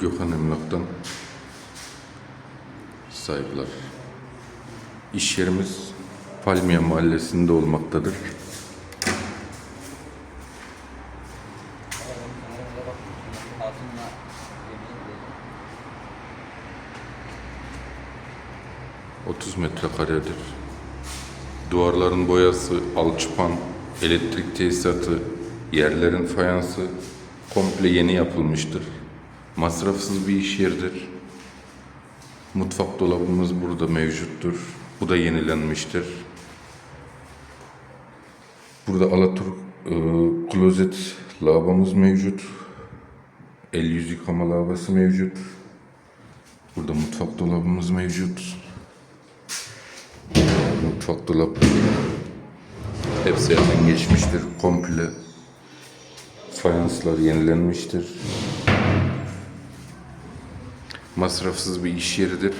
Gökhan Emlak'tan saygılar. İş yerimiz Palmiye Mahallesi'nde olmaktadır. 30 metrekaredir. Duvarların boyası, alçıpan, elektrik tesisatı, yerlerin fayansı komple yeni yapılmıştır. Masrafsız bir iş yeridir. Mutfak dolabımız burada mevcuttur. Bu da yenilenmiştir. Burada Alaturk e, klozet lavabomuz mevcut. El yüz yıkama lavabası mevcut. Burada mutfak dolabımız mevcut. Mutfak dolap hepsi elden geçmiştir komple. Fayanslar yenilenmiştir. Masrafsız bir iş yeridir.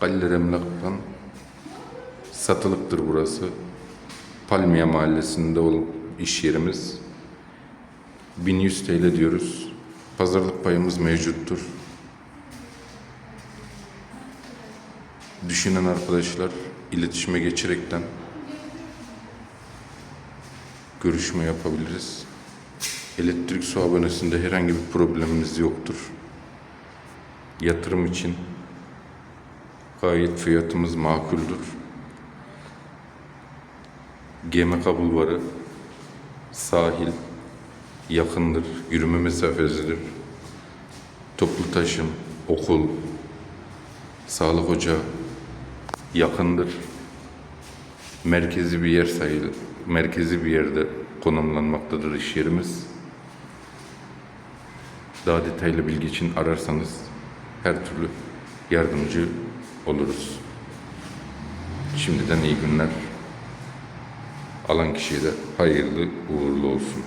Galler Emlak'tan satılıktır burası. Palmiye Mahallesi'nde olup iş yerimiz. 1100 TL diyoruz. Pazarlık payımız mevcuttur. Düşünen arkadaşlar iletişime geçerekten görüşme yapabiliriz. Elektrik su abonesinde herhangi bir problemimiz yoktur. Yatırım için gayet fiyatımız makuldür. GMK Bulvarı sahil yakındır, yürüme mesafesidir. Toplu taşım, okul, sağlık ocağı yakındır. Merkezi bir yer sayılır. Merkezi bir yerde konumlanmaktadır iş yerimiz. Daha detaylı bilgi için ararsanız her türlü yardımcı oluruz. Şimdiden iyi günler. Alan kişiye de hayırlı uğurlu olsun.